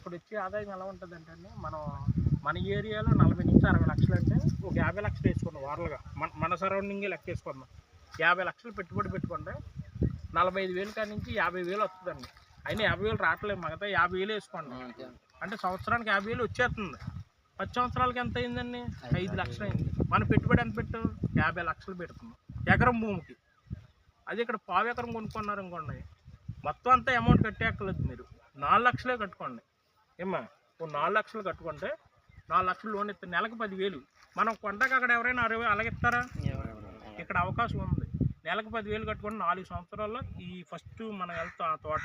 ఇప్పుడు వచ్చే ఆదాయం ఎలా ఉంటుంది అంటే మనం మన ఏరియాలో నలభై నుంచి అరవై లక్షలు అంటే ఒక యాభై లక్షలు వేసుకున్నాం వారలుగా. మన మన సరౌండింగే లెక్క వేసుకున్నాం యాభై లక్షలు పెట్టుబడి పెట్టుకుంటే నలభై ఐదు వేలు కాడి నుంచి యాభై వేలు వస్తుందండి. అయినా యాభై వేలు రావట్లేదు మిగతా యాభై వేలు వేసుకోండి. అంటే సంవత్సరానికి యాభై వేలు వచ్చేస్తుంది. పది సంవత్సరాలకి ఎంత అయిందండి? ఐదు లక్షలు అయింది. మన పెట్టుబడి ఎంత పెట్టాం యాభై లక్షలు పెడుతున్నాం. ఎకరం భూమికి. అది ఇక్కడ పావు ఎకరం కొనుక్కున్నారు అనుకోండి. మొత్తం అంతా అమౌంట్ కట్టేక్కర్లేదు మీరు. నాలుగు లక్షలే కట్టుకోండి. ఏమ్మా ఓ నాలుగు లక్షలు కట్టుకుంటే నాలుగు లక్షలు లోన్ ఇస్తారు నెలకు పదివేలు. మనం కొండకు అక్కడ ఎవరైనా అరవై అలాగే ఇస్తారా? ఇక్కడ అవకాశం ఉంది. నెలకు పదివేలు కట్టుకొని నాలుగు సంవత్సరాల్లో ఈ ఫస్ట్ మనం వెళ్తాం ఆ తోట.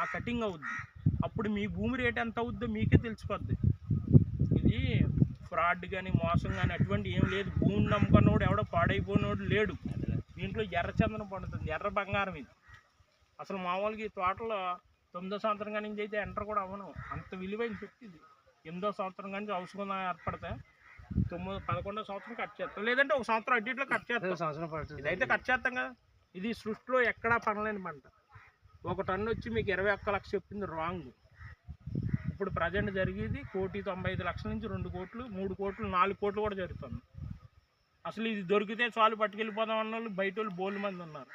ఆ కటింగ్ అవుద్ది. అప్పుడు మీ భూమి రేట్ ఎంత అవుద్దో మీకే తెలిసిపోద్ది. ఇది ఫ్రాడ్ కానీ మోసం కానీ అటువంటి ఏం లేదు. భూమి నమ్ముకున్నోడు ఎవడో పాడైపోయినోడు లేడు. దీంట్లో ఎర్రచందనం పండుతుంది. ఎర్ర బంగారం ఇది. అసలు మామూలుగా ఈ తోటలో తొమ్మిదో సంవత్సరం కానీ అయితే ఎంటర్ కూడా అవ్వను. అంత విలువైన చెట్టు ఇది. ఎనిమిదో సంవత్సరం కానీ అవసరం ఏర్పడితే తొమ్మిది పదకొండో సంవత్సరం కట్ చేస్తాం. లేదంటే ఒక సంవత్సరం అటు ఇట్లో కట్ చేస్తాం. సంవత్సరం ఇదైతే కట్ చేస్తాం కదా. ఇది సృష్టిలో ఎక్కడా పనలేని పంట ఒక టన్ను వచ్చి మీకు ఇరవై ఒక్క లక్ష చెప్పింది రాంగ్ ఇప్పుడు ప్రజెంట్ జరిగేది కోటి తొంభై ఐదు లక్షల నుంచి రెండు కోట్లు మూడు కోట్లు నాలుగు కోట్లు కూడా జరుగుతుంది. అసలు ఇది దొరికితే చాలు పట్టుకెళ్ళిపోదాం అన్న వాళ్ళు బయట వాళ్ళు బోలు మంది ఉన్నారు.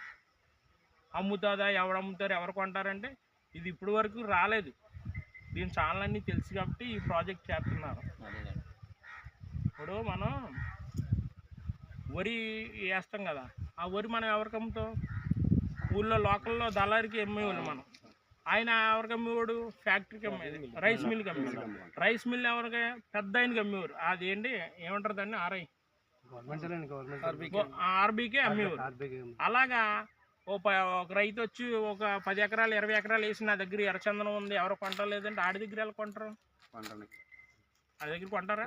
అమ్ముతుందా? ఎవరు అమ్ముతారు? ఎవరు కొంటారంటే ఇది ఇప్పటి వరకు రాలేదు. దీని ఛానల్ తెలుసు కాబట్టి ఈ ప్రాజెక్ట్ చేస్తున్నారు ఇప్పుడు మనం వరి వేస్తాం కదా ఆ వరి మనం ఎవరికి అమ్ముతాం? ఊళ్ళో లోకల్లో దళారికి అమ్మేవాళ్ళు మనం. ఆయన ఎవరికి అమ్మేవాడు? ఫ్యాక్టరీకి అమ్మేది. రైస్ మిల్కి అమ్మేవాడు రైస్ మిల్ ఎవరికి? పెద్ద ఆయనకి అమ్మేవారు. అది ఏంటి ఏమంటారు దాన్ని? ఆర్ఐ ఆర్బీకే అమ్మేవారు. అలాగా ఓ ఒక రైతు వచ్చి ఒక పది ఎకరాలు ఇరవై ఎకరాలు వేసి నా దగ్గర ఎర్రచందనం ఉంది ఎవరు కొంటలేదంటే ఆడి దగ్గర ఎలా కొంటారు? ఆ దగ్గర కొంటారా?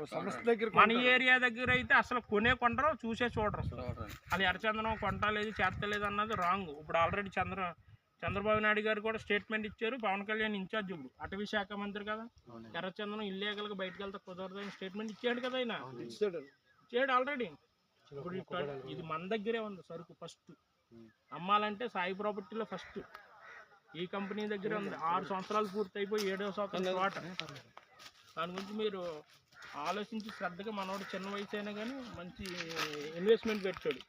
మన ఏరియా దగ్గర అయితే అసలు కొనే కొంటారో చూసే చూడరు. అసలు అది ఎర్రచందనం కొంటలేదు చేస్తలేదు అన్నది రాంగ్. ఇప్పుడు ఆల్రెడీ చంద్ర చంద్రబాబు నాయుడు గారు కూడా స్టేట్మెంట్ ఇచ్చారు పవన్ కళ్యాణ్ ఇన్ఛార్జ్ ఇప్పుడు అటవీ శాఖ మంత్రి కదా. ఎర్రచందనం ఇల్లీగల్గా బయటకు వెళ్తే కుదరదు అని స్టేట్మెంట్ ఇచ్చాడు కదా ఆయన. ఇచ్చాడు. ఆల్రెడీ. ఇప్పుడు ఇది మన దగ్గరే ఉంది సరుకు ఫస్ట్. అమ్మాలంటే సాయి ప్రాపర్టీలో ఫస్ట్. ఈ కంపెనీ దగ్గర ఉంది. ఆరు సంవత్సరాలు పూర్తి అయిపోయి ఏడో సంవత్సరం తోట దాని గురించి మీరు ఆలోచించి శ్రద్ధగా మనోడు చిన్న వయసు అయినా కానీ మంచి ఇన్వెస్ట్మెంట్ పెట్టాడు.